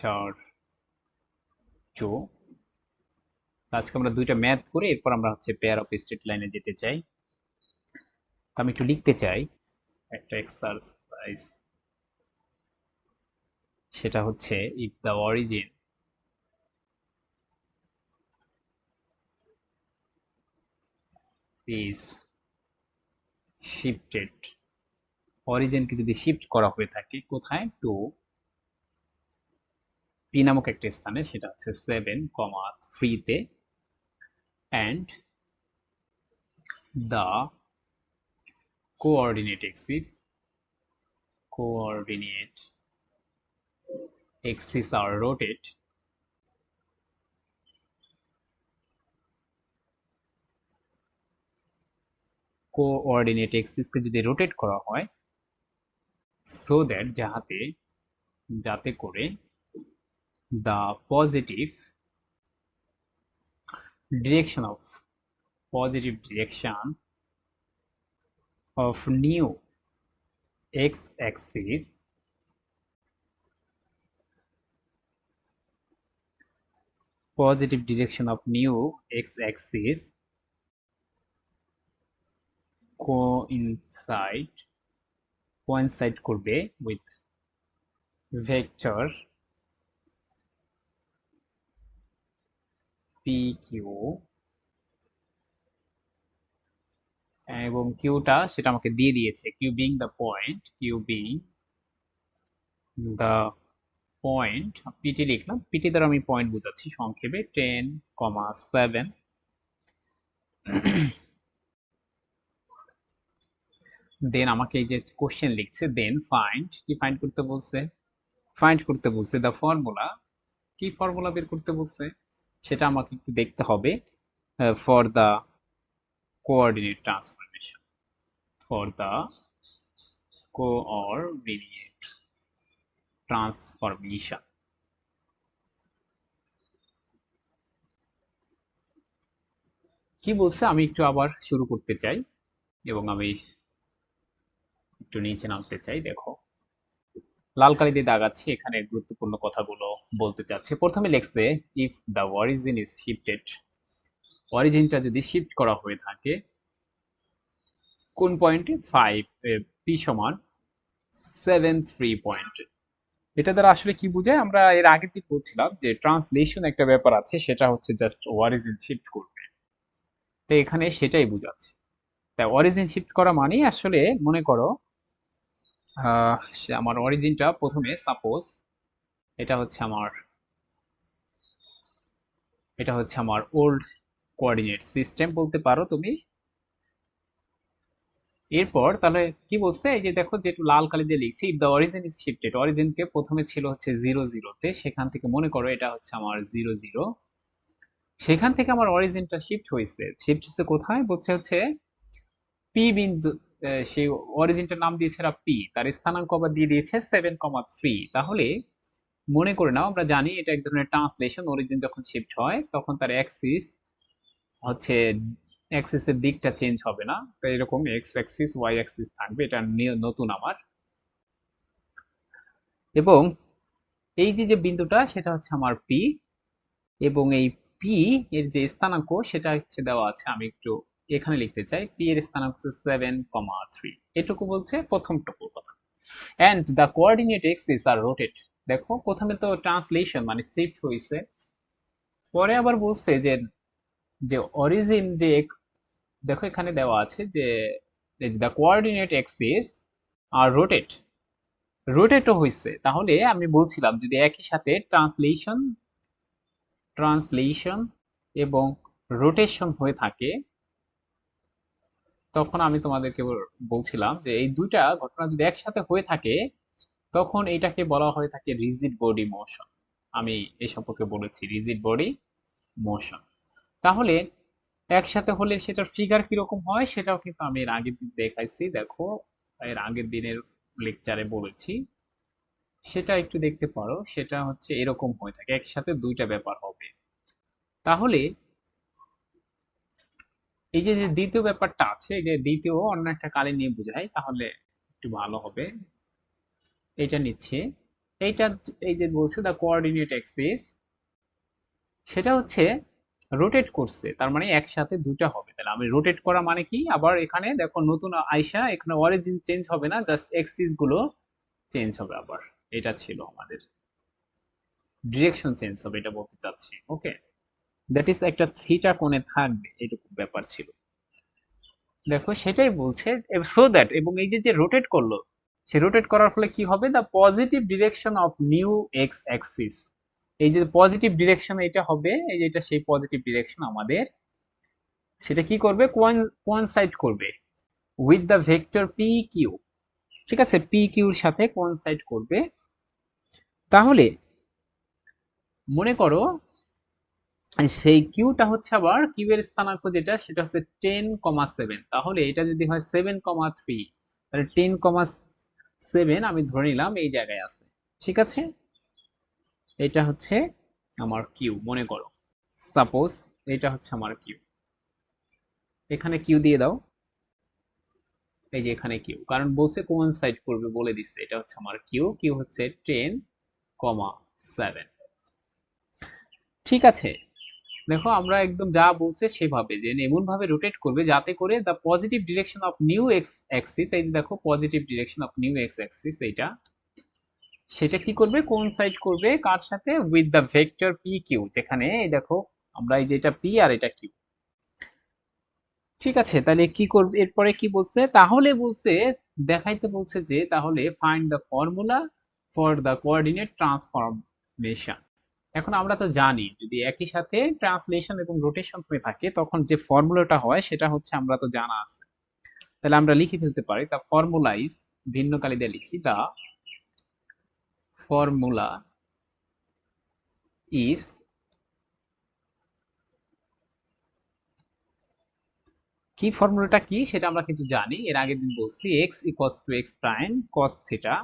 চার টু আজকে আমরা দুইটা ম্যাথ করে এরপর আমরা হচ্ছে পেয়ার অফ স্ট্রেট লাইনে যেতে চাই। তো আমি একটু লিখতে চাই একটা এক্সারসাইজ সেটা হচ্ছে if the origin is shifted অরিজিনকে যদি শিফট করা হয়ে থাকে, কোথায়? টু পি নামক একটা স্থানে, সেটা হচ্ছে সেভেন কমা থ্রিতে and the coordinate axis coordinate axis are rotate coordinate এক্সিসকে যদি রোটেট করা হয় সো দ্যাট যাহাতে, যাতে করে the positive direction of positive direction of new x-axis positive direction of new x-axis coincide coincide করবে with vector PQ এবং কিউটা সেটা আমাকে দিয়ে দিয়েছে। Q being the point Q being the point PT লিখলাম। পিটি দ্বারা আমি পয়েন্ট বোঝাচ্ছি সংক্ষেপে টেন কমা সেভেন দেন আমাকে এই যে কোশ্চেন লিখছে দেন ফাইন্ড কি ফাইন্ড করতে বলছে? ফাইন্ড করতে বলছে দ্য ফর্মুলা কি ফর্মুলা বের করতে বলছে? সেটা আমাকে একটু দেখতে হবে for the coordinate transformation for the coordinate transformation কি বলছে? আমি একটু আবার শুরু করতে চাই এবং আমি একটু নিচে নামতে চাই, দেখো। লাল কালি দিয়ে দাগাচ্ছি। এখানে গুরুত্বপূর্ণ কথাগুলো বলতে চাচ্ছে। প্রথমে লিখছে if the origin is shifted অরিজিনটা যদি শিফট করা হয়ে থাকে, কোন পয়েন্টে ফাইভ পি সমান সেভেন থ্রি পয়েন্ট এটা দ্বারা আসলে কি বোঝায়? আমরা এর আগে দিক বলছিলাম যে ট্রান্সলেশন একটা ব্যাপার আছে, সেটা হচ্ছে জাস্ট অরিজিন শিফট করবে। তো এখানে সেটাই বোঝাচ্ছে। তাই অরিজিন শিফট করা মানেই আসলে, মনে করো আমার অরিজিনটা প্রথমে সাপোজ এটা হচ্ছে আমার, এটা হচ্ছে আমার ওল্ড কোঅর্ডিনেট সিস্টেম বলতে পারো তুমি। এরপর তাহলে কি বলছে? এই যে দেখো যেটু লাল কালি দিয়ে লিখছি if the origin is shifted অরিজিনকে প্রথমে ছিল হচ্ছে জিরো জিরোতে সেখান থেকে মনে করো এটা হচ্ছে আমার জিরো জিরো সেখান থেকে আমার অরিজিনটা শিফট হয়েছে। শিফট হচ্ছে কোথায়? বলছে হচ্ছে পি বিন্দু সেই অরিজিনটার নাম দিয়েছে এরা পি তার স্থানাঙ্ক আবার দিয়ে দিয়েছে সেভেন কমা থ্রি তাহলে মনে করে নাও, আমরা জানি এটা এক ধরনের ট্রান্সলেশন অরিজিন যখন শিফট হয়, তখন তার অ্যাক্সিস হচ্ছে অ্যাক্সিসের দিকটা চেঞ্জ হবে না। তো এরকম এক্স অ্যাক্সিস ওয়াই অ্যাক্সিস থাকবে, এটা নতুন আমার। এবং এই যে যে বিন্দুটা, সেটা হচ্ছে আমার পি এবং এই পি এর যে স্থানাঙ্ক, সেটা হচ্ছে দেওয়া আছে, আমি একটু এখানে লিখতে চাই পি এর স্থানাঙ্ক হচ্ছে সেভেন কমা থ্রি এটুকু বলছে প্রথমটুকু কথা। And the coordinate axis are rotate দেখো, প্রথমে তো ট্রান্সলেশন মানে শিফট হয়েছে। পরে আবার বলছে যে যে অরিজিন যে দেখো এখানে দেওয়া আছে যে the coordinate axis are rotate রোটেটও হয়েছে। তাহলে আমি বলছিলাম যদি একই সাথে ট্রান্সলেশন ট্রান্সলেশন এবং রোটেশন হয়ে থাকে তখন আমি তোমাদেরকে বলছিলাম যে এই দুইটা ঘটনা যদি একসাথে হয়ে থাকে, তখন এটাকে বলা হয়ে থাকে রিজিড বডি মোশন আমি এই সম্পর্কে বলেছি রিজিড বডি মোশন তাহলে একসাথে হলে সেটার ফিগার কীরকম হয়, সেটাও কিন্তু আমি এর আগের দিন দেখাইছি। দেখো, এর আগের দিনের লেকচারে বলেছি। সেটা একটু দেখতে পারো, সেটা হচ্ছে এরকম হয়ে থাকে। একসাথে দুইটা ব্যাপার হবে। তাহলে এই যে দ্বিতীয় ব্যাপারটা আছে যে দ্বিতীয় অন্য একটা কালি নিয়ে বোঝাই, তাহলে একটু ভালো হবে। এটা নিচ্ছে। এইটা এই যে বলছে দ্য কোঅর্ডিনেট অ্যাক্সিস সেটা হচ্ছে রোটেট করছে, তার মানে একসাথে দুটা হবে। তাহলে আমি রোটেট করা মানে কি? আবার এখানে দেখো নতুন আইসা এখানে অরিজিন চেঞ্জ হবে না জাস্ট এক্সিসগুলো চেঞ্জ হবে আবার। এটা ছিল আমাদের ডিরেকশন চেঞ্জ হবে, এটা বলতে চাচ্ছি ওকে দ্যাট ইজ একটা থিটা কোণে থাকবে, এটুকু ব্যাপার ছিল। দেখো সেটাই বলছে সো দ্যাট এবং এই যে যে রোটেট করল, সে রোটেট করার ফলে কি হবে? The positive direction of new X axis এই যে পজিটিভ ডিরেকশন এটা হবে, এই যে, এটা সেই পজিটিভ ডিরেকশন আমাদের। সেটা কি করবে? কোয়ানসাইড করবে with the vector P Q ঠিক আছে? পি কিউর সাথে কোয়ানসাইড করবে। তাহলে, মনে করো সেই কিউটা হচ্ছে আবার কিউয়ের স্থানাঙ্ক যেটা, সেটা হচ্ছে টেন কমা সেভেন তাহলে এটা যদি হয় সেভেন কমা থ্রি তাহলে টেন কমা সেভেন আমি ধরে নিলাম এই জায়গায় আছে। ঠিক আছে? এটা হচ্ছে আমার কিউ মনে করো। সাপোজ এটা হচ্ছে আমার কিউ এখানে কিউ দিয়ে দাও। এই যে এখানে কিউ কারণ বলছে কোন সাইড করবে, বলে দিচ্ছে। এটা হচ্ছে আমার কিউ কিউ হচ্ছে টেন কমা সেভেন ঠিক আছে? দেখো, আমরা একদম যা বলছে সেভাবে যে এমন ভাবে রোটেট করবে যাতে করে the positive direction of new X axis এই দেখো positive direction of new X axis এইটা। সেটা কি করবে? কোন সাইড করবে কার সাথে? With the vector P Q যেখানে, এই দেখো, আমরা এই যেটা পি আর এটা কিউ ঠিক আছে, তাহলে কি করবে? এরপরে কি বলছে? তাহলে বলছে, দেখাইতে বলছে যে, তাহলে find the formula for the coordinate transformation এখন আমরা তো জানি, যদি একই সাথে ট্রান্সলেশন এবং রোটেশন হয়ে থাকে, তখন যে ফর্মুলাটা হয়, সেটা হচ্ছে আমরা তো জানা আছে। তাহলে আমরা লিখে ফেলতে পারি দ্য ফর্মুলা ইজ ভিন্ন কালি দিয়ে লিখি দা ফর্মুলা ইজ কি? ফর্মুলাটা কি? সেটা আমরা কিন্তু জানি। এর আগের দিন বলছি X equals to X prime cos theta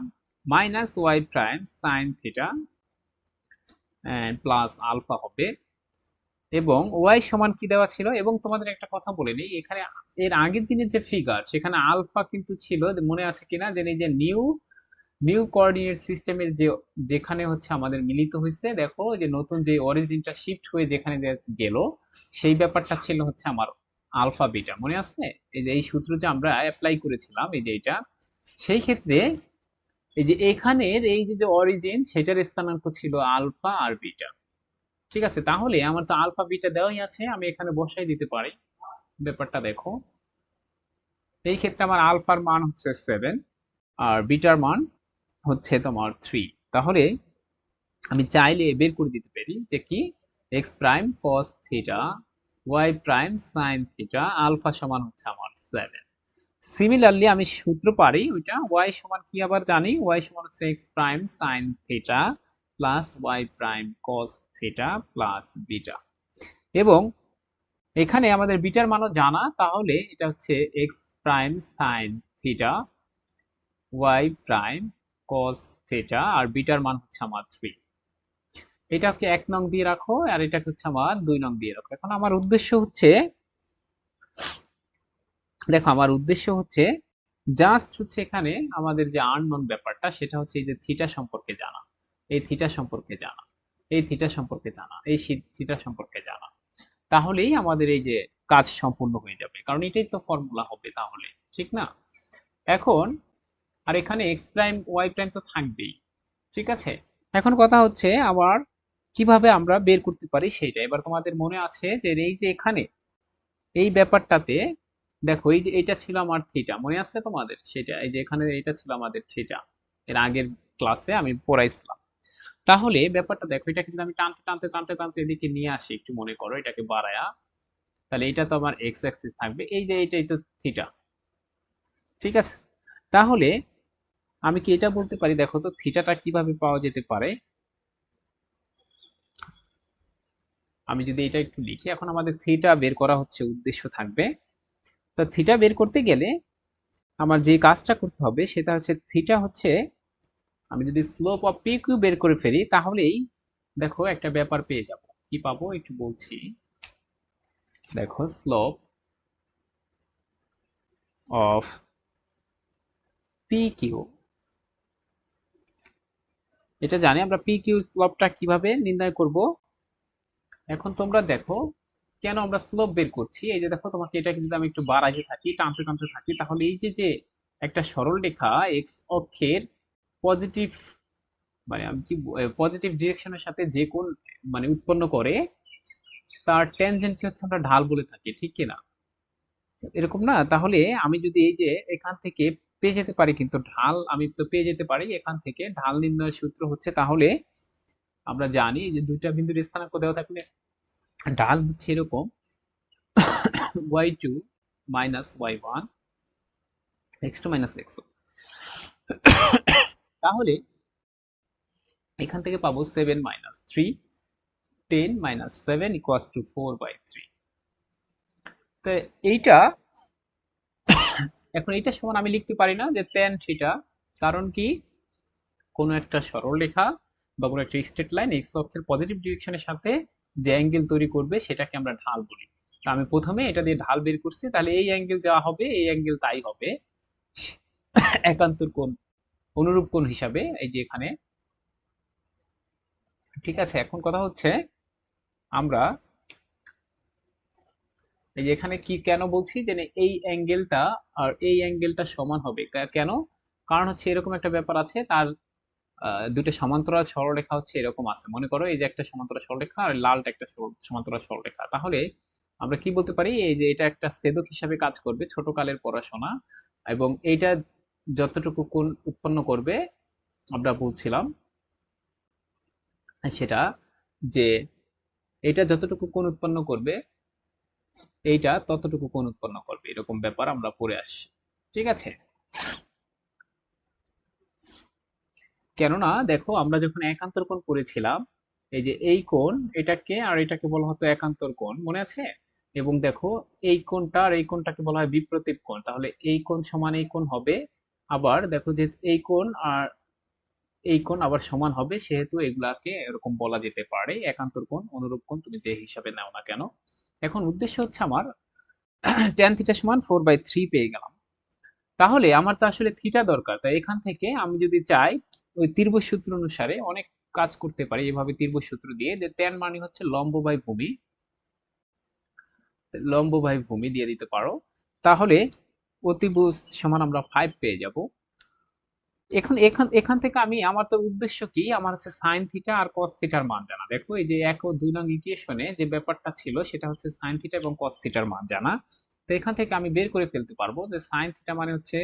minus Y prime sine theta plus alpha হবে। এবং ওয়াই সমান কি দেওয়া ছিল? এবং তোমাদের একটা কথা বলে নিই, এখানে এর আগের দিনের যে ফিগার সেখানে আলফা কিন্তু ছিল, মনে আছে কিনা? যে এই যে নিউ নিউ কোঅর্ডিনেট সিস্টেমের যে, যেখানে হচ্ছে আমাদের মিলিত হয়েছে, দেখো যে নতুন যে অরিজিনটা শিফট হয়ে যেখানে গেল, সেই ব্যাপারটা ছিল হচ্ছে আমার আলফা বিটা মনে আছে? এই যে এই সূত্র যে আমরা অ্যাপ্লাই করেছিলাম, এই যে এটা সেই ক্ষেত্রে এই যে এখানের এই যে যে অরিজিন সেটার স্থানাঙ্ক ছিল আলফা আর বিটা। ঠিক আছে? তাহলে আমার তো আলফা, বিটা দেওয়াই আছে, আমি এখানে বসাই দিতে পারি। ব্যাপারটা দেখো। এই ক্ষেত্রে আমার আলফার মান হচ্ছে সেভেন আর বিটার মান হচ্ছে তোমার থ্রি তাহলে আমি চাইলে বের করে দিতে পারি যে কি? X prime cos theta Y prime sine theta alpha সমান হচ্ছে আমার সেভেন সিমিলারলি আমি সূত্র পারি ওইটা ওয়াই সমান কি আবার জানি? ওয়াই সমান হচ্ছে X prime sine theta plus Y prime cos theta plus beta এবং এখানে আমাদের বিটার মানও জানা, তাহলে এটা হচ্ছে X prime sine theta Y prime cos theta আর বিটার মান হচ্ছে আমার থ্রি এটাকে এক নং দিয়ে রাখো, আর এটাকে হচ্ছে আমার দুই নং দিয়ে রাখো। এখন আমার উদ্দেশ্য হচ্ছে দেখো, আমার উদ্দেশ্য হচ্ছে জাস্ট হচ্ছে এখানে আমাদের যে আননোন ব্যাপারটা, সেটা হচ্ছে এই যে থিটা সম্পর্কে জানা। এই থিটা সম্পর্কে জানা। এই থিটা সম্পর্কে জানা। এই থিটা সম্পর্কে জানা। তাহলেই আমাদের এই যে কাজ সম্পূর্ণ হয়ে যাবে। কারণ এটাই তো ফর্মুলা হবে তাহলে, ঠিক না? এখন, আর এখানে এক্স প্রাইম ওয়াই প্রাইম তো থাকবেই, ঠিক আছে? এখন কথা হচ্ছে আবার কীভাবে আমরা বের করতে পারি সেটা এবার তোমাদের মনে আছে যে এই যে এখানে, এই ব্যাপারটাতে দেখো, এই যে এটা ছিল আমার থিটা মনে আছে তোমাদের? সেটা, এই যে এখানে এটা ছিল আমাদের থিটা এর আগের ক্লাসে আমি পড়াইছিলাম। তাহলে ব্যাপারটা দেখো, এটাকে যদি আমি টানতে টানতে টানতে টানতে এদিকে নিয়ে আসি, একটু মনে করো, এটাকে বাড়ায়া, তাহলে এটা তো আমার এক্স অ্যাক্সিস থাকবে, এই যে এইটাই তো থিটা ঠিক আছে? তাহলে আমি কি এটা বলতে পারি? দেখো তো থিটাটা কীভাবে পাওয়া যেতে পারে? আমি যদি এটা একটু লিখি, এখন আমাদের থিটা বের করা হচ্ছে, উদ্দেশ্য থাকবে তো থিটা বের করতে গেলে আমার যে কাজটা করতে হবে সেটা হচ্ছে থিটা হচ্ছে, আমি যদি স্লোপ অফ পি কিউ বের করে ফেলি তাহলেই দেখো একটা ব্যাপার পেয়ে যাব। কি পাবো? একটু বলছি। দেখো স্লোপ অফ পি কিউ এটা জানি আমরা পি কিউ স্লোপটা কীভাবে নির্ণয় করব? এখন তোমরা দেখো কেন আমরা স্লোপ বের করছি? এই যে দেখো, তোমাকে এটাকে যদি আমি একটু বাড়াইতে থাকি, টানতে টানতে থাকি, তাহলে এই যে যে একটা সরল রেখা এক্স অক্ষের পজিটিভ মানে আমি কি পজিটিভ ডিরেকশনের সাথে যে কোন মানে উৎপন্ন করে, তার ট্যানজেন্টকে হচ্ছে আমরা ঢাল বলে থাকি, ঠিক কিনা এরকম না? তাহলে আমি যদি এই যে এখান থেকে পেয়ে যেতে পারি, কিন্তু ঢাল আমি তো পেয়ে যেতে পারি, এখান থেকে ঢাল নির্ণয়ের সূত্র হচ্ছে, তাহলে আমরা জানি যে দুইটা বিন্দুর স্থানাঙ্ক দেওয়া থাকলে ঢাল হচ্ছে এরকম Y two minus Y one X two minus X তাহলে এখান থেকে পাবো seven minus three ten minus seven equals to four by three তো এইটা, এখন এইটা সমান আমি লিখতে পারি না যে টেন থিটা কারণ কি? কোনো একটা সরল রেখা বা কোনো একটা স্ট্রেট লাইন এক্স অক্ষের পজিটিভ ডিরেকশনের সাথে যে অ্যাঙ্গেল তৈরি করবে সেটাকে আমরা ঢাল বলি। আমি প্রথমে এটা দিয়ে ঢাল বের করছি, তাহলে এই অ্যাঙ্গেল যা হবে, এই অ্যাঙ্গেল তাই হবে। একান্তর কোণ, অনুরূপ কোণ হিসাবে, এই যে এখানে। ঠিক আছে, এখন কথা হচ্ছে আমরা এই যে এখানে কি কেন বলছি? যে এই অ্যাঙ্গেলটা আর এই অ্যাঙ্গেলটা সমান হবে। কেন? কারণ হচ্ছে এরকম একটা ব্যাপার আছে, তার দুটো সমান্তরাল সরলরেখা হচ্ছে এরকম আছে। মনে করো এই যে একটা সমান্তরাল সরলরেখা আর লালটা একটা সমান্তরাল সরলরেখা। তাহলে আমরা কি বলতে পারি? এই যে এটা একটা ছেদক হিসাবে কাজ করবে ছোট কালের পড়াশোনা এবং এইটা যতটুকু কোণ উৎপন্ন করবে, আমরা বলছিলাম সেটা যে এটা যতটুকু কোণ উৎপন্ন করবে, এইটা ততটুকু কোণ উৎপন্ন করবে। এরকম ব্যাপার আমরা পড়ে আসি ঠিক আছে? কেননা দেখো আমরা যখন একান্তর কোণ করেছিলাম, এই যে এই কোণ এটাকে আর এটাকে বলা হতো একান্তর কোণ, মনে আছে? এবং দেখো এই কোণটা আর এই কোণটাকে বলা হয় বিপ্রতীপ কোণ, তাহলে এই কোণ সমান এই কোণ হবে, আবার দেখো যে এই কোণ আর এই কোণ আবার সমান হবে, সেহেতু এগুলাকে এরকম বলা যেতে পারে, একান্তর কোণ, অনুরূপ কোণ, তুমি যে হিসাবে নাও না কেন? এখন উদ্দেশ্য হচ্ছে আমার টেন থিটা সমান ফোর বাই থ্রি পেয়ে গেলাম। তাহলে আমার তো আসলে থিটা দরকার তাই এখান থেকে আমি যদি চাই ওই ত্রিভুজ সূত্র অনুসারে অনেক কাজ করতে পারি এভাবে ত্রিভুজ সূত্র দিয়ে। যে টেন মানে হচ্ছে লম্ব বাই ভূমি। লম্ব বাই ভূমি দিয়ে দিতে পারো। তাহলে অতিভুজ সমান আমরা ফাইভ পেয়ে যাব। এখন, এখান এখান থেকে আমি, আমার তো উদ্দেশ্য কি? আমার হচ্ছে সাইন থিটা আর কস থিটার মান জানা। দেখো, এই যে এক ও দুই নং ইকুয়েশনে যে ব্যাপারটা ছিল, সেটা হচ্ছে সাইন থিটা এবং কস থিটার মান জানা। তো এখান থেকে আমি বের করে ফেলতে পারব যে সাইন থিটা মানে হচ্ছে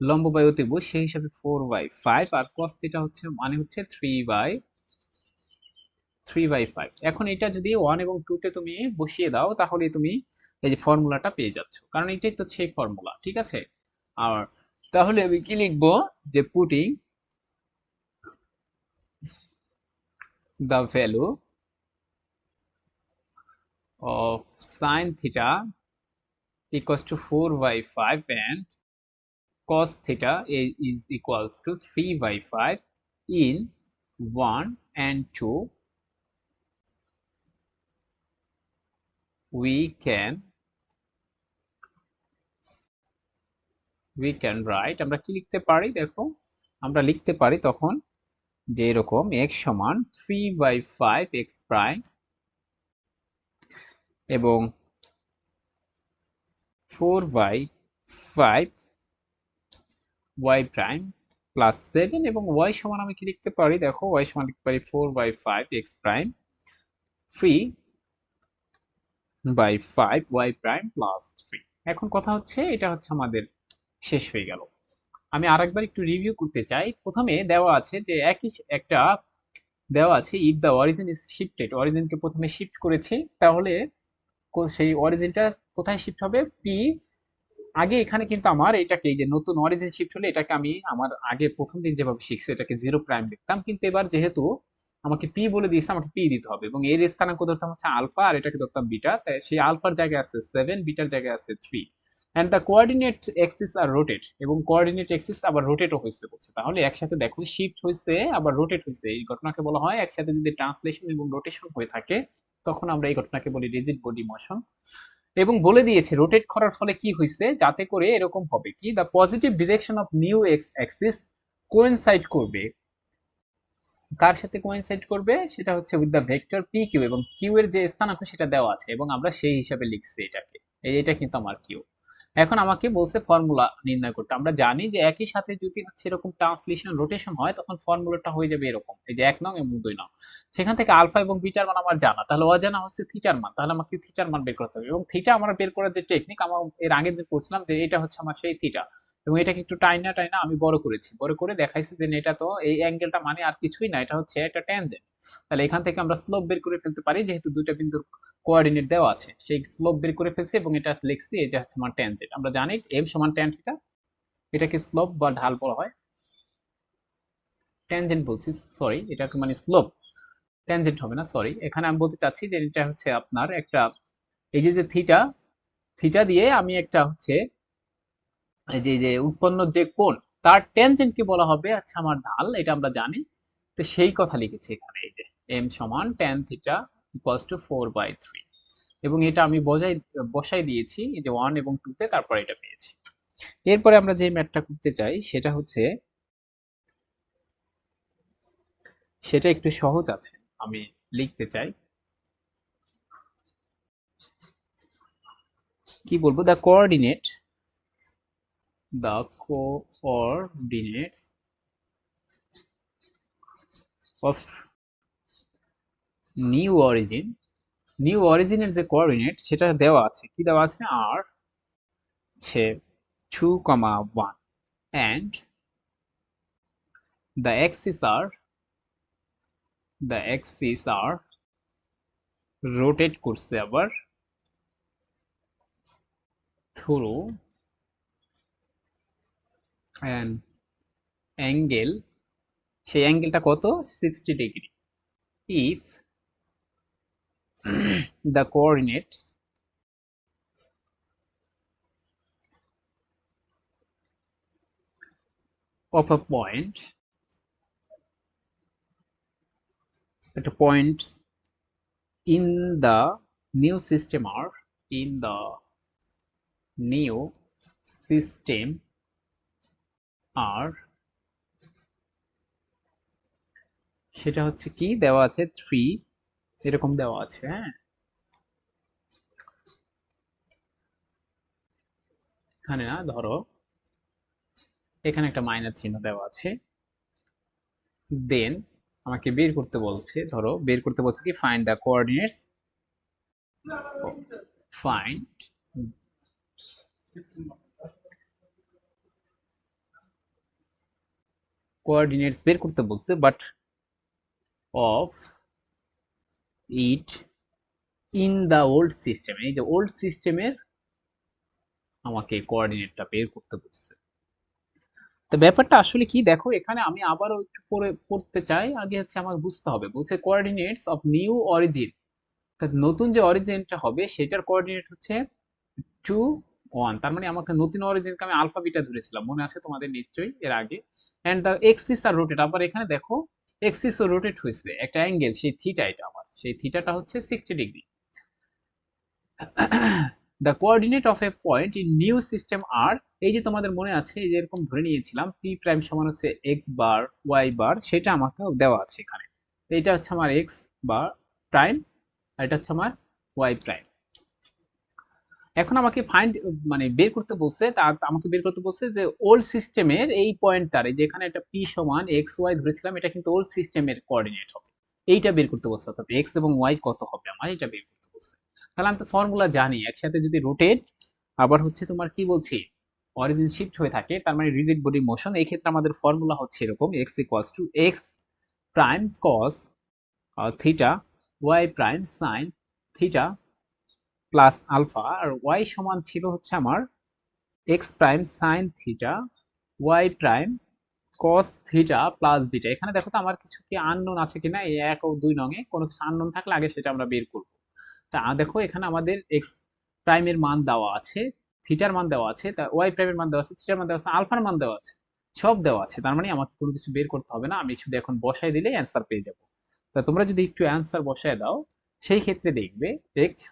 লম্ব বাই অতিভুজ, সেই হিসাবে ফোর বাই ফাইভ আর কস থিটা হচ্ছে মানে হচ্ছে three by three by five এখন এটা যদি ওয়ান এবং টুতে তুমি বসিয়ে দাও, তাহলে তুমি এই যে ফর্মুলাটা পেয়ে যাচ্ছ। কারণ এটাই তো সেই ফর্মুলা, ঠিক আছে? আর তাহলে আমি কি লিখব? যে putting the value of sine theta equals to 4 by 5 and cos theta is, equals to 3 by 5 in 1 and 2 we can we can write আমরা কি লিখতে পারি দেখো আমরা লিখতে পারি তখন যে এরকম x সমান 3 বাই 5 x প্রাইম এবং 4 বাই 5 y প্রাইম প্লাস 7 এবং y সমান আমি কি লিখতে পারি? দেখো, y সমান লিখতে পারি 4 by 5 x prime 3 by 5 y prime plus 3 এখন কথা হচ্ছে, এটা হচ্ছে আমাদের শেষ হয়ে গেল। আমি আরেকবার একটু রিভিউ করতে চাই। প্রথমে দেওয়া আছে যে একই একটা দেওয়া আছে if the origin is shifted অরিজিনকে প্রথমে শিফট করেছি, তাহলে সেই অরিজিনটা কোথায় শিফট হবে? পি আগে এখানে কিন্তু আমার এটাকে এই যে নতুন অরিজিন শিফট হলে এটাকে আমি আমার আগে প্রথম দিন যেভাবে শিখছি, এটাকে জিরো প্রাইম লিখতাম। কিন্তু এবার যেহেতু আমাকে পি বলে দিয়েছে, আমাকে পি দিতে হবে এবং এর স্থানাঙ্ক ধরতাম হচ্ছে আলফা আর এটাকে ধরতাম বিটা তাই সেই আলফার জায়গায় আছে সেভেন বিটার জায়গায় আছে three and the coordinate axis are rotate এবং কোঅর্ডিনেট এক্সিস আবার রোটেটও হয়েছে বলছে। তাহলে একসাথে দেখো শিফট হয়েছে, আবার রোটেট হয়েছে। এই ঘটনাকে বলা হয় একসাথে যদি ট্রান্সলেশন এবং রোটেশন হয়ে থাকে, তখন আমরা এই ঘটনাকে বলি রিজিড বডি মোশন এবং বলে দিয়েছে রোটেট করার ফলে কি হয়েছে যাতে করে এরকম হবে কি? The positive direction of new X axis coincide করবে। কার সাথে কোয়েনসাইড করবে? সেটা হচ্ছে with the vector P Q এবং কিউ এর যে স্থান আছে সেটা দেওয়া আছে এবং আমরা সেই হিসাবে লিখছি এটাকে। এটা কিন্তু আমার কিউ এখন আমাকে বলছে ফর্মুলা নির্ণয় করতে। আমরা জানি যে একই সাথে যদি হচ্ছে এরকম ট্রান্সলেশন রোটেশন হয়, তখন ফর্মুলাটা হয়ে যাবে এরকম। এই যে এক নং এবং দুই নং। সেখান থেকে আলফা এবং বিটার মান আমার জানা। তাহলে অজানা হচ্ছে থিটার মান। তাহলে আমাকে থিটার মান বের করতে হবে। এবং থিটা আমার বের করার যে টেকনিক আমার এর আগে যে করছিলাম যে এটা হচ্ছে আমার সেই থিটা এবং এটাকে একটু টাইনা টাইনা আমি বড় করেছি। বড় করে দেখাইছি যে এটা তো এই অ্যাঙ্গেলটা মানে আর কিছুই না, এটা হচ্ছে একটা ট্যানজেন্ট তাহলে এখান থেকে আমরা স্লোপ বের করে ফেলতে পারি, যেহেতু দুইটা বিন্দুর কোঅর্ডিনেট দেওয়া আছে। সেই স্লোপ বের করে ফেলছি এবং এটা লিখছি যে হচ্ছে আমার ট্যানজেন্ট আমরা জানি এম সমান ট্যান থিটা এটাকে স্লোপ বা ঢাল বলা হয়। ট্যানজেন্ট বলছি সরি এটাকে মানে স্লোপ ট্যানজেন্ট হবে না সরি এখানে আমি বলতে চাচ্ছি যে, এটা হচ্ছে আপনার একটা, এই যে যে থিটা থিটা দিয়ে আমি একটা হচ্ছে যে যে উৎপন্ন যে কোণ, তার ট্যানজেন্টকে বলা হবে? আচ্ছা আমার ঢাল এটা আমরা জানি। তো সেই কথা লিখেছি এখানে, এই যে এম সমান tan theta equals to four by three এবং এটা আমি বজাই, বসাই দিয়েছি যে ওয়ান এবং টুতে তারপর এটা পেয়েছি। এরপরে আমরা যে ম্যাথটা করতে চাই, সেটা হচ্ছে, সেটা একটু সহজ আছে, আমি লিখতে চাই। কি বলব? The coordinate the coordinates of new origin. New অরিজিনের যে কোঅর্ডিনেট সেটা দেওয়া আছে। কি দেওয়া আছে? আর হচ্ছে two comma one and the axis are the axis are rotate করছে আবার থ্রু an angle, সেই অ্যাঙ্গেলটা কত? Sixty degree if the coordinates of a point একটা point in the new system are in the new system are সেটা হচ্ছে কি? দেওয়া আছে থ্রি এরকম দেওয়া আছে হ্যাঁ? এখানে না, ধরো, এখানে একটা মাইনাস চিহ্ন দেওয়া আছে। দেন আমাকে বের করতে বলছে, ধরো, বের করতে বলছে কি? Find the coordinates find coordinates বের করতে বলছে but of it in the old system এই যে ওল্ড সিস্টেমের আমাকে কোঅর্ডিনেটটা বের করতে বলছে। তো ব্যাপারটা আসলে কি দেখো, এখানে আমি আবারও একটু পড়ে, পড়তে চাই, আগে হচ্ছে আমার বুঝতে হবে। বলছে কোঅর্ডিনেটস অফ নিউ অরিজিন নতুন যে অরিজিনটা হবে, সেটার কোঅর্ডিনেট হচ্ছে টু ওয়ান তার মানে আমাকে নতুন অরিজিনকে আমি আলফা বিটা ধরেছিলাম। মনে আছে তোমাদের নিশ্চয়ই, এর আগে? And the axis are rotate আবার এখানে দেখো এক্সিস ও রোটেট হয়েছে, একটা অ্যাঙ্গেল সেই থিটা এটা আমার, সেই থিটাটা হচ্ছে sixty degree the coordinate of a point in new system are এই যে তোমাদের মনে আছে, এই যে এরকম ধরে নিয়েছিলাম পি প্রাইম সমান হচ্ছে এক্স বার ওয়াই বার সেটা আমাকে দেওয়া আছে এখানে। এটা হচ্ছে আমার এক্স বার প্রাইম আর এটা হচ্ছে আমার ওয়াই প্রাইম এখন আমাকে ফাইন্ড মানে বের করতে বলছে, তা আমাকে বের করতে বলছে যে ওল্ড সিস্টেমের এই পয়েন্টটার যেখানে একটা পি সমান এক্স ওয়াই ধরেছিলাম, এটা কিন্তু ওল্ড সিস্টেমের কোঅর্ডিনেট হবে। এইটা বের করতে বলছে, অর্থাৎ এক্স এবং ওয়াই কত হবে আমার, এটা বের করতে বলছে। তাহলে আমি তো ফর্মুলা জানি, একসাথে যদি রোটেট আবার হচ্ছে তোমার কি বলছি অরিজিন শিফট হয়ে থাকে, তার মানে রিজিড বডি মোশন এই ক্ষেত্রে আমাদের ফর্মুলা হচ্ছে এরকম X equals to X prime cos theta Y prime sine theta plus alpha R Y সমান ছিল হচ্ছে আমার X prime sine theta Y prime cos theta plus beta এখানে দেখো তো আমার কিছু কি আননোন আছে কিনা? এই এক ও দুই নঙে কোনো কিছু আননোন থাকলে আগে সেটা আমরা বের করব। তা দেখো এখানে আমাদের এক্স প্রাইমের মান দেওয়া আছে থিটার মান দেওয়া আছে, তা ওয়াই প্রাইমের মান দেওয়া আছে থিটার মান দেওয়া আছে আলফার মান দেওয়া আছে, সব দেওয়া আছে। তার মানে আমাকে কোনো কিছু বের করতে হবে না, আমি শুধু এখন বসাই দিলে অ্যান্সার পেয়ে যাব। তা তোমরা যদি একটু অ্যান্সার বসায় দাও, সেই ক্ষেত্রে দেখবে এক্স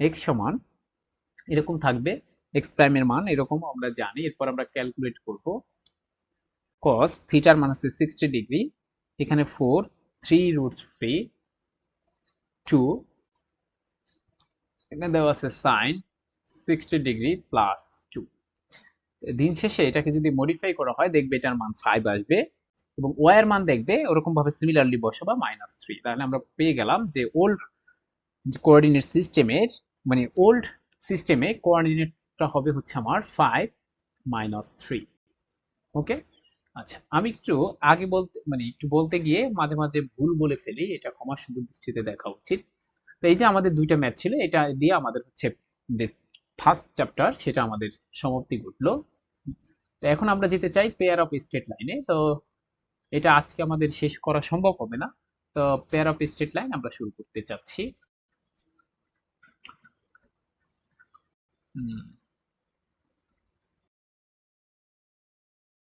এক্স সমান এরকম থাকবে এক্স প্রাইমের মান এরকম আমরা জানি, এরপর আমরা ক্যালকুলেট করব। কস থিটার মান হচ্ছে সিক্সটি ডিগ্রি এখানে four three root three two এখানে দেওয়া আছে sine sixty degree plus two দিন শেষে এটাকে যদি মডিফাই করা হয়, দেখবে এটার মান ফাইভ আসবে এবং ওয়াই এর মান দেখবে ওরকম ভাবে সিমিলারলি বসাবা মাইনাস থ্রি তাহলে আমরা পেয়ে গেলাম যে ওল্ড কোঅর্ডিনেট সিস্টেমের মানে ওল্ড সিস্টেমে কোঅর্ডিনেটটা হবে হচ্ছে আমার ফাইভ মাইনাস থ্রি ওকে আচ্ছা আমি একটু আগে বলতে মানে একটু বলতে গিয়ে মাঝে মাঝে ভুল বলে ফেলি, এটা ক্ষমা সুন্দর দৃষ্টিতে দেখা উচিত। তো এই যে আমাদের দুইটা ম্যাথ ছিল, এটা দিয়ে আমাদের হচ্ছে যে ফার্স্ট চ্যাপ্টার সেটা আমাদের সমাপ্তি ঘটলো। তো এখন আমরা যেতে চাই পেয়ার অফ স্টেট লাইনে তো এটা আজকে আমাদের শেষ করা সম্ভব হবে না। তো পেয়ার অফ স্টেট লাইন আমরা শুরু করতে চাচ্ছি। mm